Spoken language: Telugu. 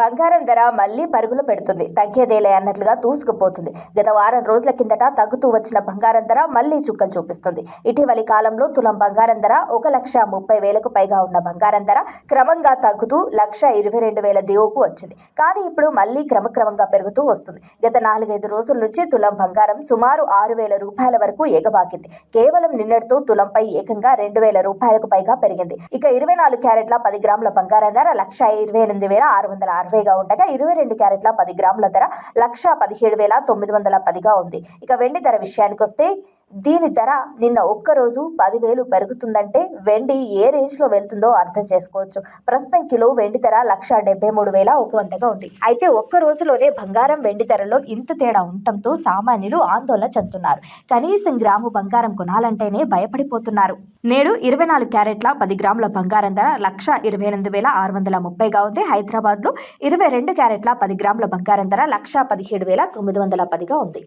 బంగారం ధర మళ్ళీ పరుగులు పెడుతుంది. తగ్గేదేలే అన్నట్లుగా దూసుకుపోతుంది గత వారం రోజుల కిందట తగ్గుతూ వచ్చిన బంగారం ధర మళ్ళీ చుక్కలు చూపిస్తుంది. ఇటీవలి కాలంలో తులం బంగారం ధర ఒక లక్ష ముప్పై వేలకు పైగా ఉన్న బంగారం ధర క్రమంగా తగ్గుతూ లక్ష ఇరవై రెండు వేల దిగువకు వచ్చింది. కానీ ఇప్పుడు మళ్ళీ క్రమక్రమంగా పెరుగుతూ వస్తుంది. గత నాలుగైదు రోజుల నుంచి తులం బంగారం సుమారు ఆరు వేల రూపాయల వరకు ఎగబాకింది. కేవలం నిన్నటితో తులంపై ఏకంగా రెండు వేల రూపాయలకు పైగా పెరిగింది. ఇక ఇరవై నాలుగు క్యారెట్ల పది గ్రాముల బంగారం ధర లక్ష ఇరవై ఎనిమిది వేల ఆరు వందల ఆరు అరవైగా ఉండగా ఇరవై రెండు క్యారెట్ల పది గ్రాముల ధర లక్ష పదిహేడు వేల తొమ్మిది వందల పదిగా ఉంది. ఇక వెండి ధర విషయానికి వస్తే దీని ధర నిన్న ఒక్కరోజు పదివేలు పెరుగుతుందంటే వెండి ఏ రేంజ్లో వెళ్తుందో అర్థం చేసుకోవచ్చు. ప్రస్తుతం కిలో వెండి ధర లక్ష డెబ్బై మూడు వేల ఒక వందగా ఉంది. అయితే ఒక్క రోజులోనే బంగారం వెండి ధరలో ఇంత తేడా ఉండటంతో సామాన్యులు ఆందోళన చెందుతున్నారు. కనీసం గ్రాము బంగారం కొనాలంటేనే భయపడిపోతున్నారు. నేడు ఇరవై నాలుగు క్యారెట్ల పది గ్రాముల బంగారం ధర లక్ష ఇరవై ఎనిమిది వేల ఆరు వందల ముప్పైగా ఉంది. హైదరాబాద్లో ఇరవై రెండు క్యారెట్ల పది గ్రాముల బంగారం ధర లక్ష పదిహేడు వేల తొమ్మిది వందల పదిగా ఉంది.